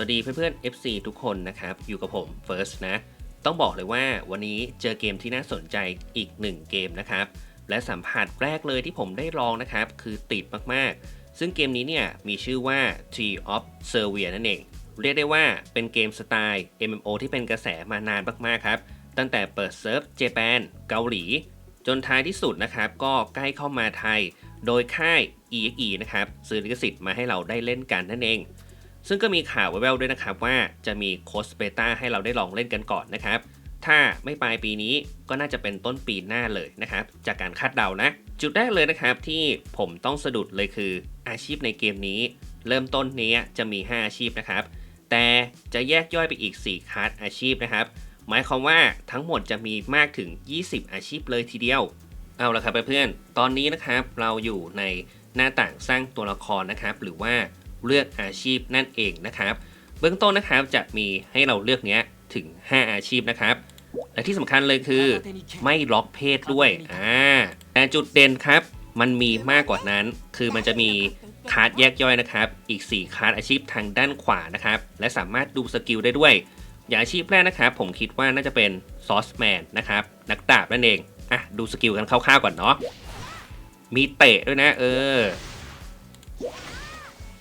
วัสดีเพื่อนๆ FC ทุกคนนะครับ อยู่กับผม First นะ ต้องบอกเลยว่าวันนี้เจอเกมที่น่าสนใจอีกหนึ่งเกมนะครับ และสัมผัสแรกเลยที่ผมได้ลองนะครับ คือติดมากๆ ซึ่งเกมนี้เนี่ยมีชื่อว่า Tree of Servia นั่นเอง เรียกได้ว่าเป็นเกมสไตล์ MMO ที่เป็นกระแสมานานมากๆครับ ตั้งแต่เปิดเซิร์ฟเจแปนเกาหลี จนท้ายที่สุดนะครับ ก็ใกล้เข้ามาไทย โดยค่าย EXE นะครับซื้อลิขสิทธิ์มาให้เราได้เล่นกันนั่นเอง ซึ่งก็มีข่าวแว่วๆด้วยนะครับว่าจะมีโค้ดเบต้าให้เราได้ลองเล่นกันก่อนนะครับ ถ้าไม่ปลายปีนี้ก็น่าจะเป็นต้นปีหน้าเลยนะครับ จากการคาดเดานะ จุดแรกเลยนะครับที่ผมต้องสะดุดเลยคืออาชีพในเกมนี้ เริ่มต้นนี้จะมี 5 อาชีพนะครับ แต่จะแยกย่อยไปอีก 4คลาสอาชีพนะครับ หมายความว่าทั้งหมดจะมีมากถึง 20 อาชีพเลยทีเดียว เอาละครับเพื่อนๆ ตอนนี้นะครับเราอยู่ในหน้าต่างสร้างตัวละครนะครับ หรือว่า เลือกอาชีพนั่นเองนะครับ เบื้องต้นนะครับจะมีให้เราเลือกเนี้ยถึง 5 อาชีพนะครับ และที่สำคัญเลยคือไม่ล็อกเพศด้วยอ่าแต่จุดเด่นครับ มันมีมากกว่านั้น คือมันจะมีคาร์ดแยกย่อยนะครับ อีก 4 คาร์ดอาชีพทางด้านขวานะครับ และสามารถดูสกิลได้ด้วย อย่างอาชีพแรกนะครับ ผมคิดว่าน่าจะเป็นซอสแมนนะครับ นักดาบนั่นเอง อะ ดูสกิลกันคร่าวๆก่อนเนาะ มีเตะด้วยนะ เออ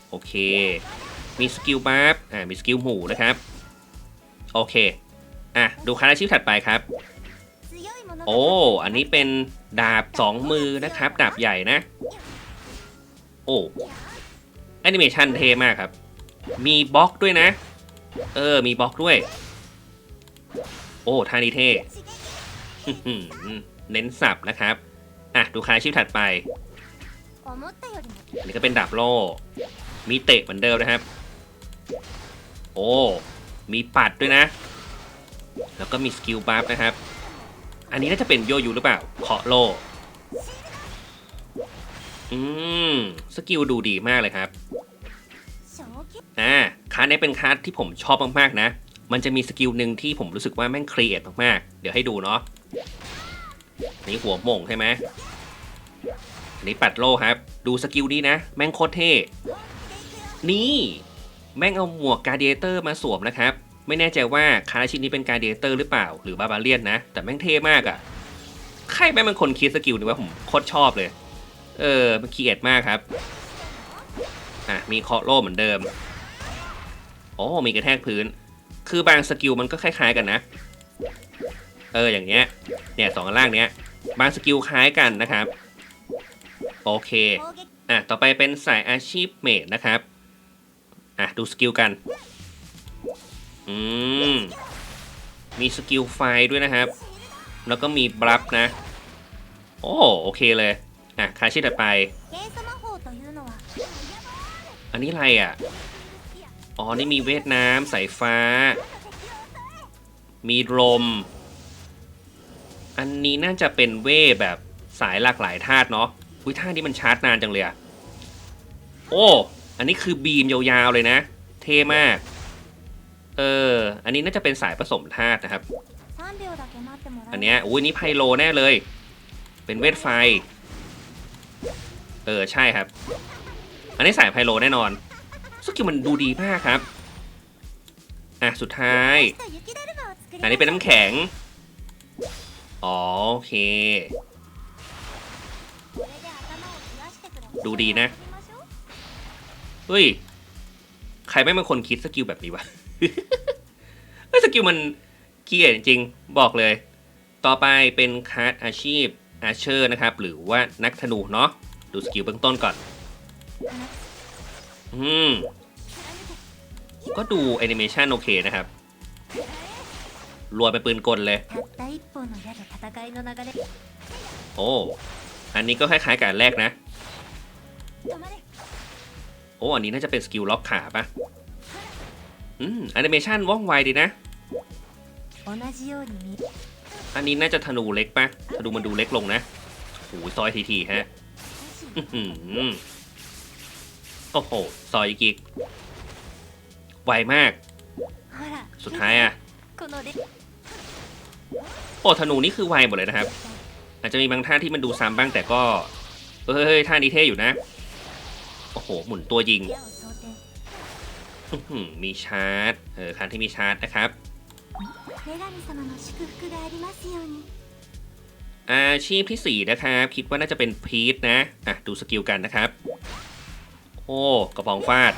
โอเค มีสกิลบัฟอ่ามีสกิลหมู่นะครับ โอเค อะ ดูคาราชีพถัดไปครับ โอ้ อันนี้เป็นดาบ2มือนะครับ ดาบใหญ่นะ โอ้แอนิเมชันเทมากครับ มีบล็อกด้วยนะ เออ มีบล็อกด้วย โอ้ท่านี้เท่เน้นสับนะครับ อะ ดูคาชีพถัดไป อันนี้ก็เป็นดาบโล่ มีเตะเหมือนเดิมนะครับ โอ้ มีปัดด้วยนะ แล้วก็มีสกิลบัฟนะครับ อันนี้น่าจะเป็นโยยูหรือเปล่าเคาะโล่อืม สกิลดูดีมากเลยครับอ่าคาร์ดนี้เป็นคาร์ดที่ผมชอบมากๆนะ มันจะมีสกิลหนึ่งที่ผมรู้สึกว่าแม่งครีเอทมากๆ เดี๋ยวให้ดูเนาะนนี้หัวโมงใช่ไหม นี่ปัดโลครับ ดูสกิลนี้นะ แม่งโคตรเท่ นี่แม่งเอาหมวกการเดเตอร์มาสวมนะครับ ไม่แน่ใจว่าคาร์ดชิ้นนี้เป็นการเดเตอร์หรือเปล่า หรือบาบาเลียนนะ แต่แม่งเท่มากอะ่ะ ใครแม่งเป็นคนคิดสกิลนี้ว่าผมโคตรชอบเลย เออ มันคีเอทมากครับ อะ มีเคาะโล่เหมือนเดิม โอ้ มีกระแทกพื้น คือบางสกิลมันก็คล้าย ๆ กันนะ เออ อย่างเงี้ย เนี่ยสองอันล่างเนี้ย บางสกิลคล้ายกันนะครับ โอเค อะ ต่อไปเป็นสายอาชีพเมดนะครับ อะ ดูสกิลกัน อืม มีสกิลไฟด้วยนะครับ แล้วก็มีบลัฟนะ โอ้ โอเคเลย อะ คาชีพถัดไป อันนี้อะไรอะ อ๋อ นี่มีเวทน้ำสายฟ้า มีลม อันนี้น่าจะเป็นเวทแบบสายหลากหลายธาตุเนาะ อุ้ยท่านี้มันชาร์จนานจังเลยอะโอ้ อันนี้คือบีมยาวๆเลยนะ เท่มาก เออ อันนี้น่าจะเป็นสายผสมธาตุนะครับ อันเนี้ยอุ้ยนี่ไพโลแน่เลย เป็นเวทไฟ เออ ใช่ครับ อันนี้สายไพโลแน่นอนสกิลมันดูดีมากครับ อะ สุดท้าย อันนี้เป็นน้ำแข็ง อ๋อ โอเค ดูดีนะ เฮ้ย ใครไม่เป็นคนคิดสกิลแบบนี้วะเฮ้สกิลมันเกียจริงบอกเลย ต่อไปเป็นคาร์ดอาชีพอาเชอร์นะครับ หรือว่านักธนูเนาะดูสกิลเบื้องต้นก่อน อืม ก็ดูแอนิเมชันโอเคนะครับรวยไปปืนกลเลย โอ้ อันนี้ก็คล้ายๆกับแรกนะ โอ้อันนี้น่าจะเป็นสกิลล็อกขาปะอืมแอนิเมชันว่องไวดีนะ อันนี้น่าจะธนูเล็กปะธนูมันดูเล็กลงนะโอ้โหซอยทีทีๆฮะอื้อหือโอ้โห ซอยอีกอีกไวมาก สุดท้ายอะโอ้ธนูนี่คือไวหมดเลยนะครับ อาจจะมีบางท่าที่มันดูซ้ำบ้างแต่ก็ เฮ้ยท่านี้เท่อยู่นะโโอ้โห หมุนตัวยิงมีชาร์จ เออครั้งที่มีชาร์จนะครับอาชีพที่ 4 นะครับ คิดว่าน่าจะเป็นพีทนะ อะ ดูสกิลกันนะครับ โอ้ กระบองฟาด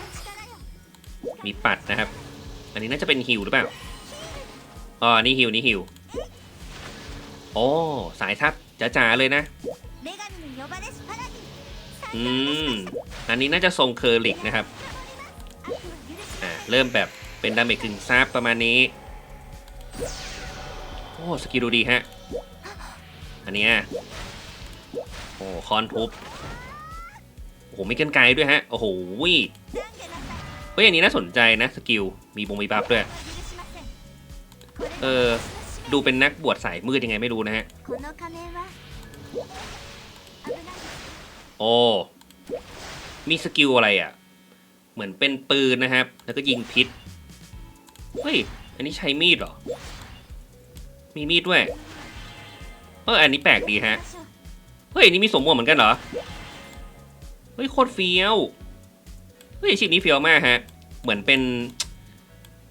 มีปัดนะครับ อันนี้น่าจะเป็นฮิวหรือเปล่า อ๋อ นี่ฮิวนี่ฮิว โอ้ สายทับจ๋าๆเลยนะ อืม อันนี้น่าจะทรงเคอร์ลิกนะครับ อ่า เริ่มแบบเป็นดาเมจถึงซาบประมาณนี้ โอ้ สกิลดูดีฮะ อันนี้โอ้ คอนทุบ โอ้โห ไม่เกินไกลด้วยฮะ โอ้โหเฮ้ยอันนี้น่าสนใจนะ สกิล มีบงมีบัฟด้วย เออ ดูเป็นนักบวชสายมืดยังไงไม่รู้นะฮะ โอ้มีสกิลอะไรอะ่ะ เหมือนเป็นปืนนะครับ แล้วก็ยิงพิษ เฮ้ย อันนี้ใช้มีดเหรอ มีมีดด้วย เอออันนี้แปลกดีฮะ เฮ้ยอันนี้มีสมมติเหมือนกันเหรอ เฮ้ยโคตรเฟี้ยว เฮ้ยชิพนี้เฟี้ยวมากฮะ เหมือนเป็น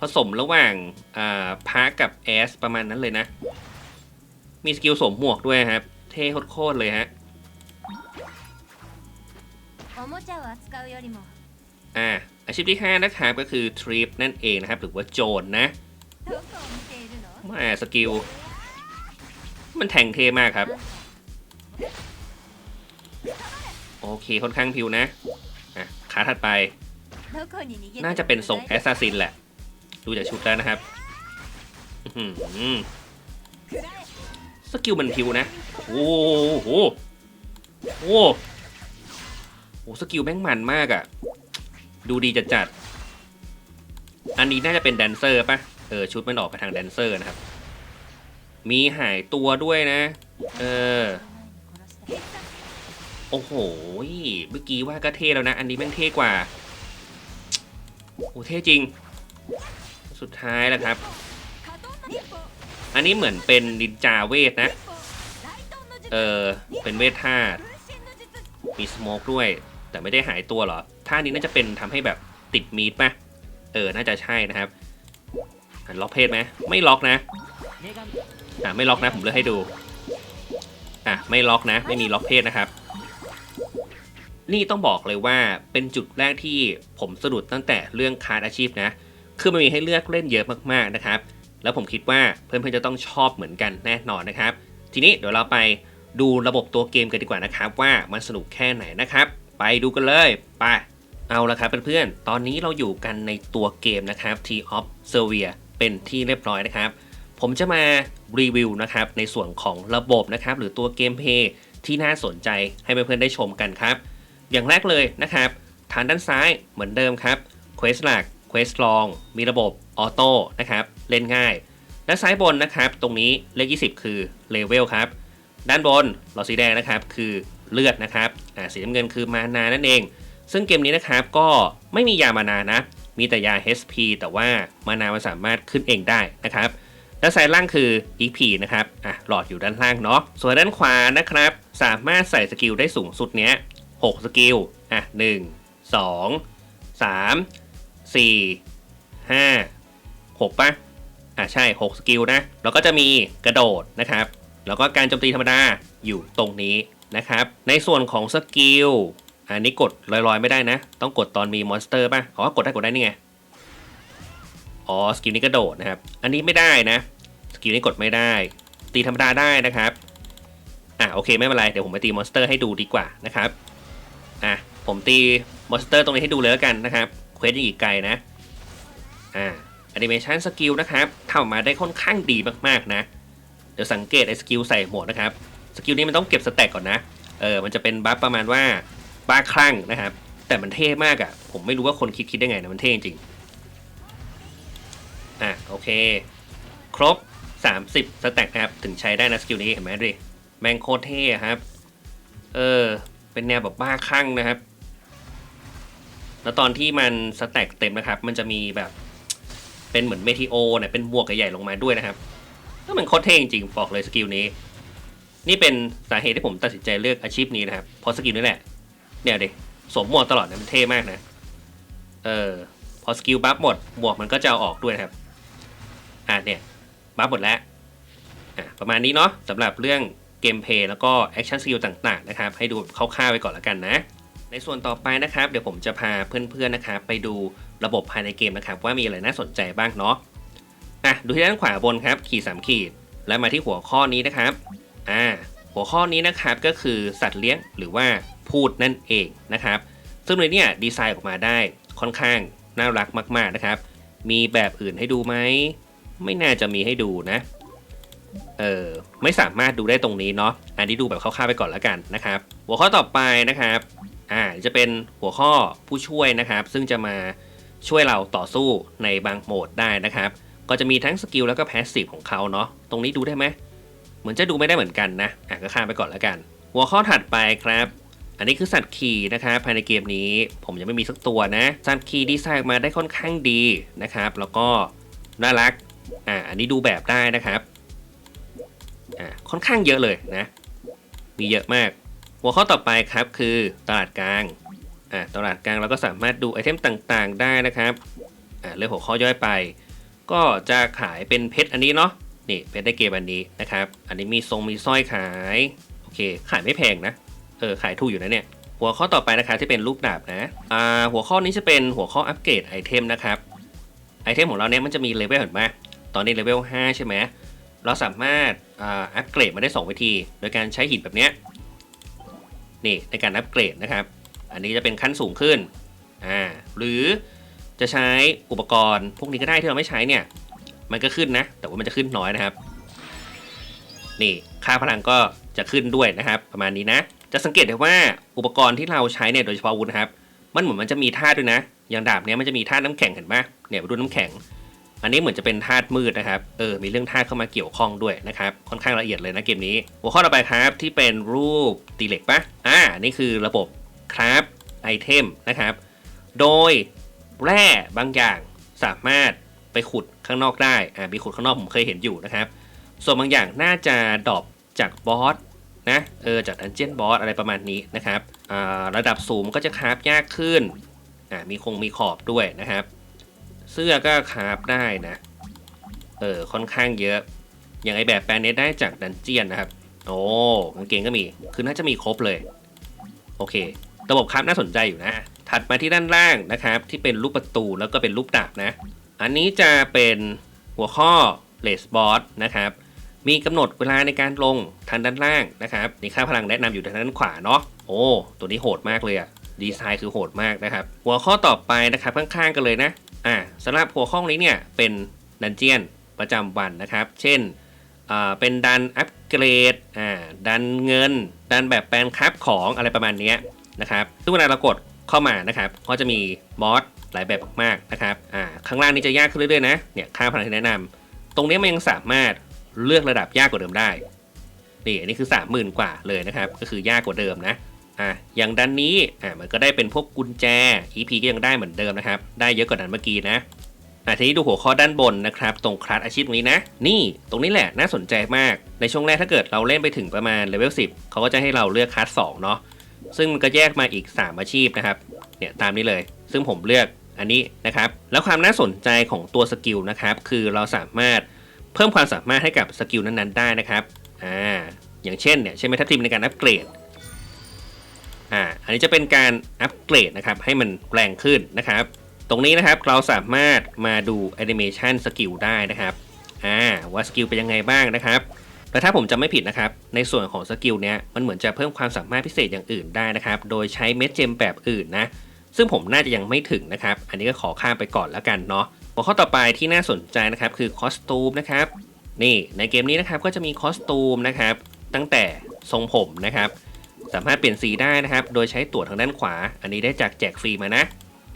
ผสมระหว่างอ่าพาร์กับแอสประมาณนั้นเลยนะ มีสกิลสมหมวกด้วยครับ เท่โคตรเลยฮะ อาชีพที่ 5 นะครับก็คือทริปนั่นเองนะครับหรือว่าโจรนนะม่สกิล มันแทงเทมากครับ โอเคค่อนข้างพิวนะขาถัดไป น่าจะเป็นทรงแอสซัสซินแหละ ดูจากชุดแล้วนะครับสกิลมันพิวนะ โอ้โหโอ้ อ้สกิลแม่งมันมากอะ่ะ ดูดีจัดจัด อันนี้น่าจะเป็นแดนเซอร์ปะเออชุดมันออกไปทางแดนเซอร์นะครับ มีหายตัวด้วยนะ เออ โอ้โห เมื่อกี้ว่าก็เท่แล้วนะ อันนี้แม่งเท่กว่า โอ้เท่จริง สุดท้ายแล้วครับ อันนี้เหมือนเป็นนินจาเวทนะ เออ เป็นเวทธาตุมีสโมกด้วย แต่ไม่ได้หายตัวหรอท่านี้น่าจะเป็นทำให้แบบติดมีดปะเออ น่าจะใช่นะครับล็อกเพศไหมไม่ล็อกนะอะไม่ล็อกนะ ผมเลือกให้ดูอะไม่ล็อกนะ ไม่มีล็อกเพศนะครับ นี่ต้องบอกเลยว่าเป็นจุดแรกที่ผมสะดุดตั้งแต่เรื่องคาร์ดอาชีพนะ คือมันมีให้เลือกเล่นเยอะมากๆนะครับ แล้วผมคิดว่าเพื่อนๆจะต้องชอบเหมือนกันแน่นอนนะครับ ทีนี้เดี๋ยวเราไปดูระบบตัวเกมกันดีกว่านะครับ ว่ามันสนุกแค่ไหนนะครับ ไปดูกันเลยไปเอาละครับเพื่อนๆ ตอนนี้เราอยู่กันในตัวเกมนะครับ T of s e r v i a เป็นที่เรียบร้อยนะครับ ผมจะมารีวิวนะครับในส่วนของระบบนะครับ หรือตัวเกมเพย์ที่น่าสนใจให้เพื่อนๆได้ชมกันครับ อย่างแรกเลยนะครับฐานด้านซ้ายเหมือนเดิมครับ Quest หลัก Quest รอง มีระบบออโต้นะครับ เล่นง่ายด้านซ้ายบนนะครับ ตรงนี้เลข 20 คือเลเวลครับ ด้านบนหลอดสีแดงนะครับ คือ เลือดนะครับสีน้ำเงินคือมานานั่นเอง ซึ่งเกมนี้นะครับก็ไม่มียามานานะ มีแต่ยา HP แต่ว่ามานามันสามารถขึ้นเองได้นะครับด้านซ้ายล่างคือ EP นะครับอะหลอดอยู่ด้านล่างเนาะส่วนด้านขวานะครับ สามารถใส่สกิลได้สูงสุดเนี้ย6สกิลอะ1 2 3 4 5 6ป่ะอะใช่ 6 สกิลนะ แล้วก็จะมีกระโดดนะครับ แล้วก็การโจมตีธรรมดาอยู่ตรงนี้ นะครับ ในส่วนของสกิลอันนี้กดลอยๆไม่ได้นะ ต้องกดตอนมีมอนสเตอร์ป่ะอ๋อกดได้กดได้นี่ไงอ๋อสกิลนี้กระโดดนะครับ อันนี้ไม่ได้นะสกิลนี้กดไม่ได้ ตีธรรมดาได้นะครับอะโอเคไม่เป็นไรเดี๋ยวผมไปตีมอนสเตอร์ให้ดูดีกว่านะครับอะผมตีมอนสเตอร์ตรงนี้ให้ดูเลยแล้วกันนะครับเควสยังอีกไกลนะอ่าแอนิเมชันสกิลนะครับทำออกมาได้ค่อนข้างดีมากๆนะ เดี๋ยวสังเกตไอ้สกิลใส่หมวกนะครับ สกิลนี้มันต้องเก็บสแต็กก่อนนะ เออ มันจะเป็นบัฟประมาณว่าบ้าคลั่งนะครับ แต่มันเท่มากอะ่ะ ผมไม่รู้ว่าคนคิดคิดได้ไงนะมันเท่จริง อะโอเค ครบ 30 สแต็กครับ ถึงใช้ได้นะสกิลนี้เห็นไหมดิแมงโคเท่ครับ เออ เป็นแนวแบบบ้าคลั่งนะครับ แล้วตอนที่มันสแต็กเต็มนะครับ มันจะมีแบบเป็นเหมือนเมทิโอเนี่ยเป็นบวกใหญ่ๆลงมาด้วยนะครับก็มันโคตรเท่จริงๆบอกเลยสกิลนี้ นี่เป็นสาเหตุที่ผมตัดสินใจเลือกอาชีพนี้นะครับเพราะสกิลนี้แหละ เนี่ยเด็กสวมหมวกตลอดนะมันเท่มากนะ เออ พอสกิลบัฟหมด หมวกมันก็จะเอาออกด้วยนะครับ อ่าเนี่ยบัฟหมดแล้ว อะประมาณนี้เนาะสำหรับเรื่องเกมเพลย์แล้วก็แอคชั่นสกิลต่างๆนะครับ ให้ดูคร่าวๆไปก่อนแล้วกันนะ ในส่วนต่อไปนะครับ เดี๋ยวผมจะพาเพื่อนๆนะครับไปดูระบบภายในเกมนะครับ ว่ามีอะไรน่าสนใจบ้างเนาะ อะดูที่ด้านขวาบนครับ ขีดสามขีด แล้วมาที่หัวข้อนี้นะครับ อ่าหัวข้อนี้นะครับก็คือสัตว์เลี้ยงหรือว่าพูดนั่นเองนะครับ ซึ่งในนี้ดีไซน์ออกมาได้ค่อนข้างน่ารักมากๆนะครับ มีแบบอื่นให้ดูไหม ไม่น่าจะมีให้ดูนะ เออไม่สามารถดูได้ตรงนี้เนาะ อันนี้ดูแบบคร่าวๆไปก่อนแล้วกันนะครับ หัวข้อต่อไปนะครับ อ่าจะเป็นหัวข้อผู้ช่วยนะครับ ซึ่งจะมาช่วยเราต่อสู้ในบางโหมดได้นะครับ ก็จะมีทั้งสกิลแล้วก็แพสซีฟของเขาเนาะ ตรงนี้ดูได้ไหม เหมือนจะดูไม่ได้เหมือนกันนะอะก็ข้ามไปก่อนแล้วกัน หัวข้อถัดไปครับ อันนี้คือสัตว์ขี่นะครับภายในเกมนี้ ผมยังไม่มีสักตัวนะ สัตว์ขี่ดีไซน์ออกมาได้ค่อนข้างดีนะครับ แล้วก็น่ารักอ่าอันนี้ดูแบบได้นะครับอ่าค่อนข้างเยอะเลยนะ มีเยอะมาก หัวข้อต่อไปครับคือตลาดกลางอ่าตลาดกลางเราก็สามารถดูไอเทมต่างๆ ได้นะครับอ่าเรื่องหัวข้อย่อยไป ก็จะขายเป็นเพชรอันนี้เนาะ นี่เพชรได้เกมอันนี้นะครับ อันนี้มีทรงมีสร้อยขาย โอเค ขายไม่แพงนะ เออ ขายถูกอยู่นะเนี่ย หัวข้อต่อไปนะครับที่เป็นรูปดาบนะ อ่า หัวข้อนี้จะเป็นหัวข้ออัปเกรดไอเทมนะครับ ไอเทมของเราเนี่ยมันจะมีเลเวลเห็นไหมตอนนี้เลเวล5ใช่ไหมเราสามารถอ่าอัปเกรดมาได้ 2 วิธี โดยการใช้หินแบบเนี้ย นี่ในการอัปเกรดนะครับ อันนี้จะเป็นขั้นสูงขึ้น อ่า หรือจะใช้อุปกรณ์พวกนี้ก็ได้ที่เราไม่ใช้เนี่ย มันก็ขึ้นนะ แต่ว่ามันจะขึ้นน้อยนะครับ นี่ค่าพลังก็จะขึ้นด้วยนะครับ ประมาณนี้นะ จะสังเกตได้ว่าอุปกรณ์ที่เราใช้เนี่ยโดยเฉพาะวุธนะครับ มันเหมือนมันจะมีธาตุด้วยนะ อย่างดาบเนี้ยมันจะมีธาตุน้ำแข็งเห็นไหมเนี่ยไปดูน้ำแข็ง อันนี้เหมือนจะเป็นธาตุมืดนะครับ เออ มีเรื่องธาตุเข้ามาเกี่ยวข้องด้วยนะครับ ค่อนข้างละเอียดเลยนะเกมนี้ หัวข้อต่อไปครับที่เป็นรูปตีเหล็กปะอ่า นี่คือระบบคราฟไอเทมนะครับ โดยแร่บางอย่างสามารถไปขุด ข้างนอกได้อ่ามีขุดข้างนอกผมเคยเห็นอยู่นะครับ ส่วนบางอย่างน่าจะดรอปจากบอสนะเออจากดันเจียนบอสอะไรประมาณนี้นะครับอ่าระดับสูงก็จะคราฟยากขึ้นอ่ามีคงมีขอบด้วยนะครับ เสื้อก็คราฟได้นะเออค่อนข้างเยอะ อย่างไอแบบแปลงนี้ได้จากดันเจียนนะครับโอ้กางเกงก็มีคือน่าจะมีครบเลย โอเค ระบบคราฟน่าสนใจอยู่นะ ถัดมาที่ด้านล่างนะครับ ที่เป็นรูปประตูแล้วก็เป็นรูปดาบนะ อันนี้จะเป็นหัวข้อเลสบอสนะครับ มีกำหนดเวลาในการลงทางด้านล่างนะครับนี่ค่าพลังแนะนำอยู่ทางด้านขวาเนาะโอ้ตัวนี้โหดมากเลยอะดีไซน์คือโหดมากนะครับ หัวข้อต่อไปนะครับข้างๆกันเลยนะอ่าสำหรับหัวข้อนี้เนี่ยเป็นดันเจียนประจำวันนะครับ เช่นอ่าเป็นดันอัปเกรดอ่าดันเงิน ดันแบบแปลนครับของอะไรประมาณนี้นะครับซึ่งเวลาเรากดเข้ามานะครับ ก็จะมีบอส หลายแบบมากๆนะครับอ่าข้างล่างนี้จะยากขึ้นเรื่อยๆนะเนี่ยค่าพลังที่แนะนำตรงนี้มันยังสามารถเลือกระดับยากกว่าเดิมได้นี่อันนี้คือ 30,000 กว่าเลยนะครับ ก็คือยากกว่าเดิมนะอะอย่างด้านนี้อะมันก็ได้เป็นพวกกุญแจ EP ก็ยังได้เหมือนเดิมนะครับ ได้เยอะกว่านั้นเมื่อกี้นะอะทีนี้ดูหัวข้อด้านบนนะครับ ตรงคลาสอาชีพตรงนี้นะ นี่ตรงนี้แหละน่าสนใจมาก ในช่วงแรกถ้าเกิดเราเล่นไปถึงประมาณเลเวล10เขาก็จะให้เราเลือกคลาส2เนาะซึ่งมันก็แยกมาอีก 3 อาชีพนะครับเนี่ยตามนี้เลย ซึ่งผมเลือกอันนี้นะครับ แล้วความน่าสนใจของตัวสกิลนะครับ คือเราสามารถเพิ่มความสามารถให้กับสกิลนั้นๆได้นะครับ อ่า อย่างเช่นเนี่ยใช่ไหมทัพทีมในการอัปเกรด อ่า อันนี้จะเป็นการอัปเกรดนะครับ ให้มันแรงขึ้นนะครับ ตรงนี้นะครับเราสามารถมาดูแอนิเมชันสกิลได้นะครับ อ่า ว่าสกิลเป็นยังไงบ้างนะครับแต่ถ้าผมจำไม่ผิดนะครับ ในส่วนของสกิลเนี้ยมันเหมือนจะเพิ่มความสามารถพิเศษอย่างอื่นได้นะครับ โดยใช้เม็ดเจมแบบอื่นนะ ซึ่งผมน่าจะยังไม่ถึงนะครับ อันนี้ก็ขอข้ามไปก่อนแล้วกันเนาะหัวข้อต่อไปที่น่าสนใจนะครับคือคอสตูมนะครับนี่ในเกมนี้นะครับก็จะมีคอสตูมนะครับตั้งแต่ทรงผมนะครับสามารถเปลี่ยนสีได้นะครับ โดยใช้ตั๋วทางด้านขวา อันนี้ได้จากแจกฟรีมานะ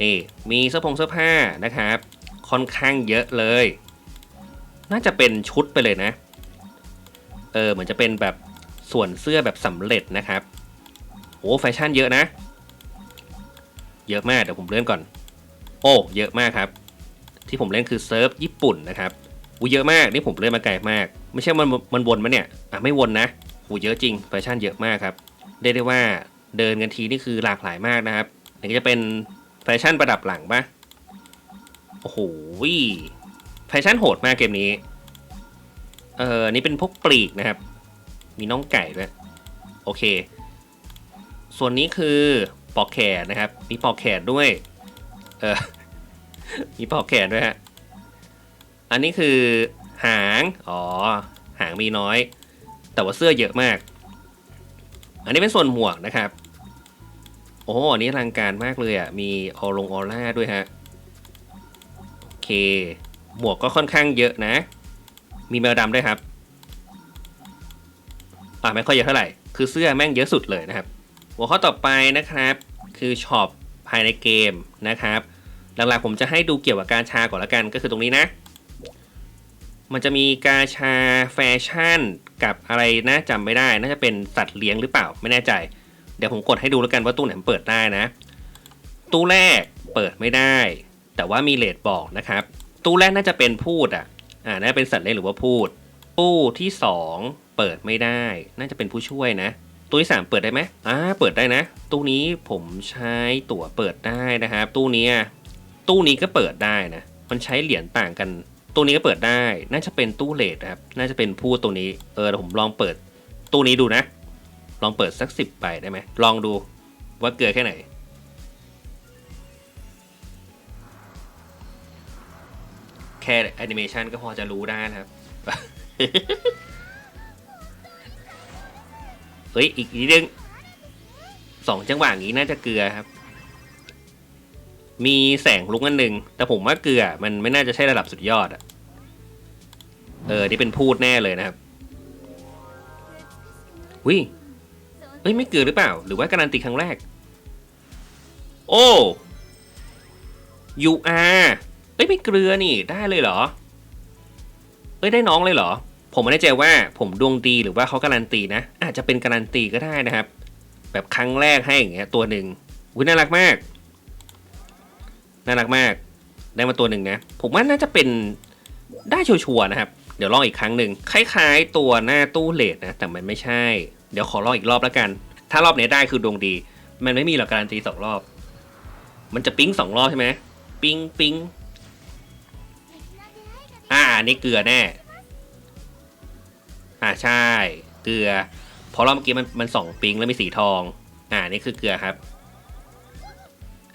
นี่มีเสื้อผงเสื้อผ้านะครับ ค่อนข้างเยอะเลย น่าจะเป็นชุดไปเลยนะ เออเหมือนจะเป็นแบบส่วนเสื้อแบบสำเร็จนะครับโอ้แฟชั่นเยอะนะ เยอะมากเดี๋ยวผมเลื่อนก่อน โอ้เยอะมากครับ ที่ผมเล่นคือเซิร์ฟญี่ปุ่นนะครับอูเยอะมากนี่ผมเล่นมาไกลมาก ไม่ใช่มันมันวนมาเนี่ยอะไม่วนนะหูเยอะจริงแฟชั่นเยอะมากครับเรียกได้ว่าเดินกันทีนี่คือหลากหลายมากนะครับอันนี้จะเป็นแฟชั่นประดับหลังปะโอ้โหแฟชั่นโหดมากเกมนี้ เออนี่เป็นพวกปลีกนะครับ มีน้องไก่ด้วย โอเค ส่วนนี้คือ ปอกแขนนะครับ มีปอกแขนด้วย เออ มีปอกแขนด้วยฮะ อันนี้คือหาง อ๋อ หางมีน้อย แต่ว่าเสื้อเยอะมาก อันนี้เป็นส่วนหมวกนะครับ โอ้อันนี้อลังการมากเลยอะ มีออลงออร่าด้วยฮะ โอเค หมวกก็ค่อนข้างเยอะนะ มีแมวดำด้วยครับ อ่าไม่ค่อยเยอะเท่าไหร่ คือเสื้อแม่งเยอะสุดเลยนะครับ หัวข้อต่อไปนะครับ คือช็อปภายในเกมนะครับ หลักๆผมจะให้ดูเกี่ยวกับการชาก่อนละกันก็คือตรงนี้นะ มันจะมีการชาแฟชั่นกับอะไรนะจำไม่ได้ น่าจะเป็นสัตว์เลี้ยงหรือเปล่าไม่แน่ใจ เดี๋ยวผมกดให้ดูแล้วกันว่าตู้ไหนเปิดได้นะ ตู้แรกเปิดไม่ได้ แต่ว่ามีเลทบอกนะครับ ตู้แรกน่าจะเป็นพูดอะอ่าน่าจะเป็นสัตว์เลี้ยงหรือว่าพูด ตู้ที่สองเปิดไม่ได้ น่าจะเป็นผู้ช่วยนะ ตู้ที่สามเปิดได้ไหมอ่าเปิดได้นะ ตู้นี้ผมใช้ตั๋วเปิดได้นะครับ ตู้นี้ตู้นี้ก็เปิดได้นะ มันใช้เหรียญต่างกัน ตู้นี้ก็เปิดได้ น่าจะเป็นตู้เลทครับ น่าจะเป็นพูดตัวนี้ เออผมลองเปิด ตู้นี้ดูนะ ลองเปิดสักสิบไปได้ไหม ลองดูว่าเกลือแค่ไหน แค่แอนิเมชันก็พอจะรู้ได้นะครับ เฮ้ย อีกนิดนึงสองจังหวะนี้น่าจะเกลือครับ มีแสงลุกอันหนึ่งแต่ผมว่าเกลือมันไม่น่าจะใช่ระดับสุดยอดอะเออ นี่เป็นพูดแน่เลยนะครับวิเอ้ย ไม่เกลือหรือเปล่า หรือว่าการันตีครั้งแรก โอ้ UR เอ้ย ไม่เกลือนี่ ได้เลยเหรอ เอ้ย ได้น้องเลยเหรอ ผมไม่แน่ใจว่าผมดวงดีหรือว่าเขาการันตีนะ อาจจะเป็นการันตีก็ได้นะครับ แบบครั้งแรกให้อย่างเงี้ยตัวหนึ่งอุ้ยน่ารักมาก น่ารักมาก ได้มาตัวหนึ่งนะ ผมว่าน่าจะเป็นได้ชัวร์นะครับ เดี๋ยวลองอีกครั้งหนึ่งคล้ายๆ ตัวหน้าตู้เลดนะ แต่มันไม่ใช่ เดี๋ยวขอลองอีกรอบแล้วกัน ถ้ารอบนี้ได้คือดวงดี มันไม่มีหรอกการันตีสองรอบ มันจะปิ๊งสองรอบใช่ไหมปิ๊งปิ๊งอ่าอันนี่เกลือแน่ อ่าใช่ เกลือเพราะรอบเมื่อกี้มันมันสองปิงแล้วมีสีทอง อ่านี่คือเกลือครับ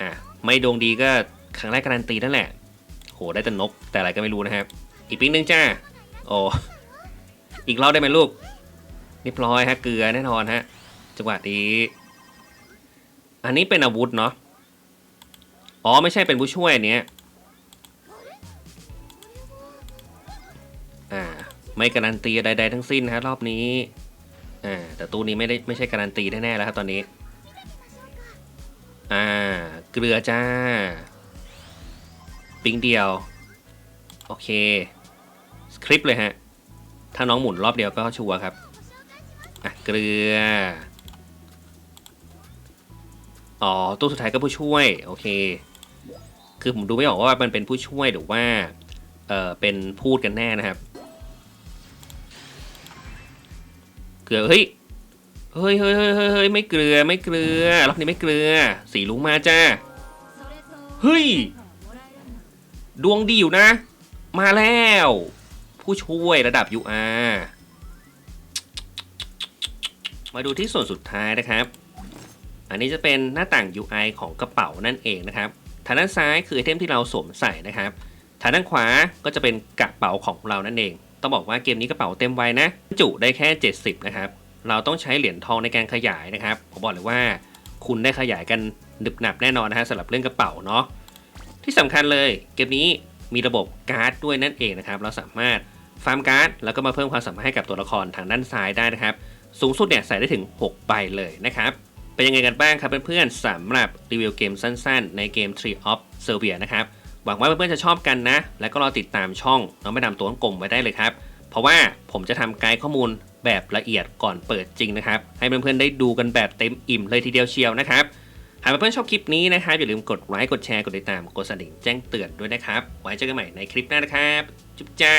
อ่าไม่ดวงดีก็ครั้งแรกการันตีนั่นแหละ โหได้แต่นก แต่อะไรก็ไม่รู้นะครับ อีกปิงหนึ่งจ้า โอ้อีกรอบได้ไหมลูกเรียบร้อยฮะเกลือแน่นอนฮะจังหวะนี้อันนี้เป็นอาวุธเนาะอ๋อไม่ใช่เป็นผู้ช่วยเนี้ย ไม่การันตีใดๆทั้งสิ้นนะครับรอบนี้อ่าแต่ตู้นี้ไม่ได้ไม่ใช่การันตีแน่ๆแล้วครับตอนนี้อ่าเกลือจ้า ปิงเดียว โอเค สคลิปต์เลยฮะ ถ้าน้องหมุนรอบเดียวก็ชัวร์ครับอะเกลือ อ๋อตู้สุดท้ายก็ผู้ช่วย โอเค คือผมดูไม่ออกว่ามันเป็นผู้ช่วยหรือว่าเออเป็นพูดกันแน่นะครับ เกลือเฮ้ยเฮ้ยเฮ้ยเฮ้ยเฮ้ยไม่เกลือไม่เกลือรอบนี้ไม่เกลือ สีลุงมาจ้าเฮ้ย ดวงดีอยู่นะ มาแล้ว ผู้ช่วยระดับ UR มาดูที่ส่วนสุดท้ายนะครับ อันนี้จะเป็นหน้าต่าง UI ของกระเป๋านั่นเองนะครับทางด้านซ้ายคือไอเทมที่เราสวมใส่นะครับทางด้านขวาก็จะเป็นกระเป๋าของเรานั่นเอง ต้องบอกว่าเกมนี้กระเป๋าเต็มไวนะ จุได้แค่ 70 นะครับ เราต้องใช้เหรียญทองในการขยายนะครับ ผมบอกเลยว่าคุณได้ขยายกันหนึบหนับแน่นอนนะฮะสำหรับเรื่องกระเป๋าเนาะที่สำคัญเลยเกมนี้มีระบบการ์ดด้วยนั่นเองนะครับ เราสามารถฟาร์มการ์ดแล้วก็มาเพิ่มความสามารถให้กับตัวละครทางด้านซ้ายได้นะครับ สูงสุดเนี่ยใส่ได้ถึง 6 ใบเลยนะครับเป็นยังไงกันบ้างครับเพื่อนๆสำหรับรีวิวเกมสั้นๆ ในเกม Tree of s e r v i a นะครับ หวังว่าเพื่อนๆจะชอบกันนะ และก็รอติดตามช่องน้องไม่ดำตัวกลมไว้ได้เลยครับ เพราะว่าผมจะทำไกด์ข้อมูลแบบละเอียดก่อนเปิดจริงนะครับ ให้เพื่อนๆได้ดูกันแบบเต็มอิ่มเลยทีเดียวเชียวนะครับ หากเพื่อนๆชอบคลิปนี้นะครับอย่าลืมกดไลค์กดแชร์กดติดตามกดสั่นแจ้งเตือนด้วยนะครับ ไว้เจอกันใหม่ในคลิปหน้านะครับ จุ๊บจ้า